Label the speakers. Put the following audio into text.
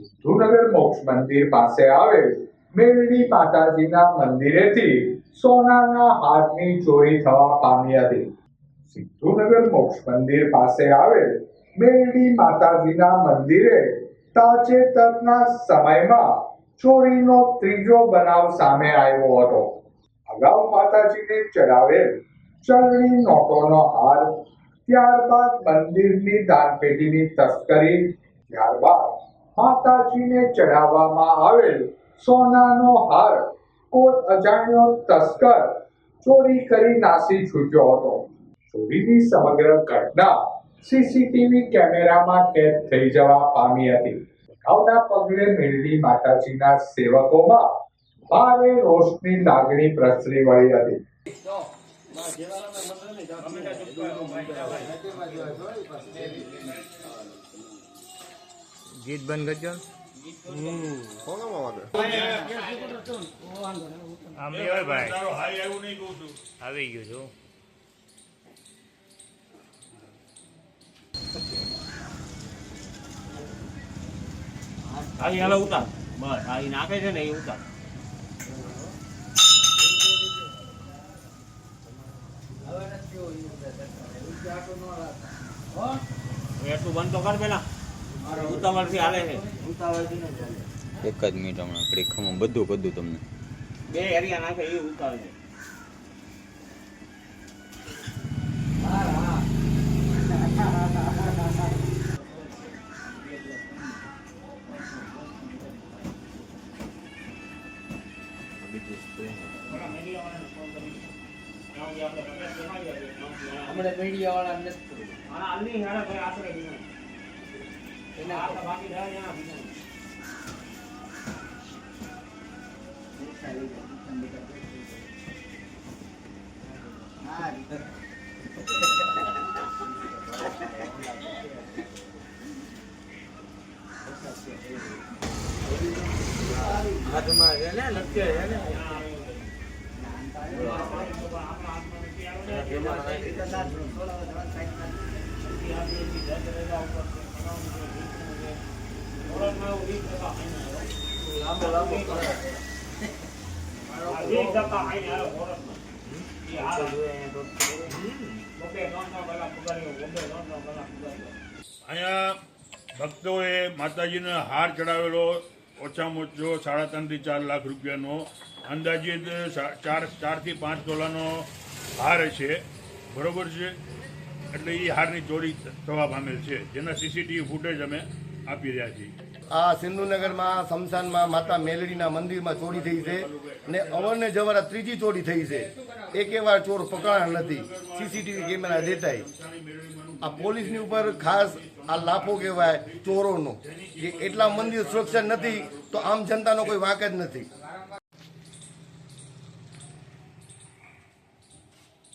Speaker 1: સિદ્ધુનગર મોક્ષ મંદિર પાસે આવેલ મેલડી માતાજીના મંદિરેથી સોનાના હારની ચોરી થવા પામી હતી. સિદ્ધુનગર મોક્ષ મંદિર પાસે આવેલ મેલડી માતાજીના મંદિરે તાજેતરના સમયમાં ચોરીનો ત્રીજો બનાવ સામે આવ્યો હતો. અગાઉ માતાજીને ચડાવેલ ચલણી નોટોનો હાર ત્યારબાદ મંદિરની દાનપેટીની તસ્કરી, ત્યારબાદ માતાજીને ચડાવવામાં આવેલ સોનાનો હાર કોઈ અજાણ્યો તસ્કર ચોરી કરી નાસી છૂટ્યો હતો. ચોરીની સમગ્ર ઘટના સીસીટીવી કેમેરામાં કેદ થઈ જવા પામી હતી. બનાવના પગલે મેળવી માતાજીના સેવકોમાં ભારે રોષની લાગણી પ્રસરી વળી હતી.
Speaker 2: ગીત બંધ કરજો. આવી ગયું છું.
Speaker 3: આવી હાલો ઉતાર. બસ આવી નાખે છે ને એ ઉતાર. એટલું બંધ તો કર પેલા. ઉતાવળથી હાલે છે?
Speaker 4: એક જ મિનિટ હમણાં આપણે ખમણ બધું બધું તમને.
Speaker 3: બે એરિયા નાખે એ ઉતાવળ. છે
Speaker 5: મીડિયા વાળા નથી.
Speaker 3: આની
Speaker 5: હાથમાં છે ને લટકે છે ને લાંબો કરે.
Speaker 6: અહીંયા ભક્તોએ માતાજીને હાર ચડાવેલો ઓછામાં ઓછો સાડા ત્રણથી ચાર લાખ રૂપિયાનો, અંદાજિત ચાર, ચારથી પાંચ તોલાનો હાર છે. બરોબર છે? એટલે એ હારની ચોરી થવા પામેલ છે. જેના સીસીટીવી ફૂટેજ અમે આપી રહ્યા છીએ.
Speaker 7: આ સિંધુનગરમાં, શમશાનમાં, માતા મેલડીના મંદિરમાં ચોરી થઈ છે અને અવરને જવારા ત્રીજી ચોરી થઈ છે. એકે વાર ચોર પકડાયા નથી. સીસીટીવી કેમેરા દેતાય. આ પોલીસની ઉપર ખાસ આ લાફો કહેવાય ચોરોનો. કે એટલા મંદિર સુરક્ષા નથી, તો આમ જનતાનો કોઈ વાંક જ નથી.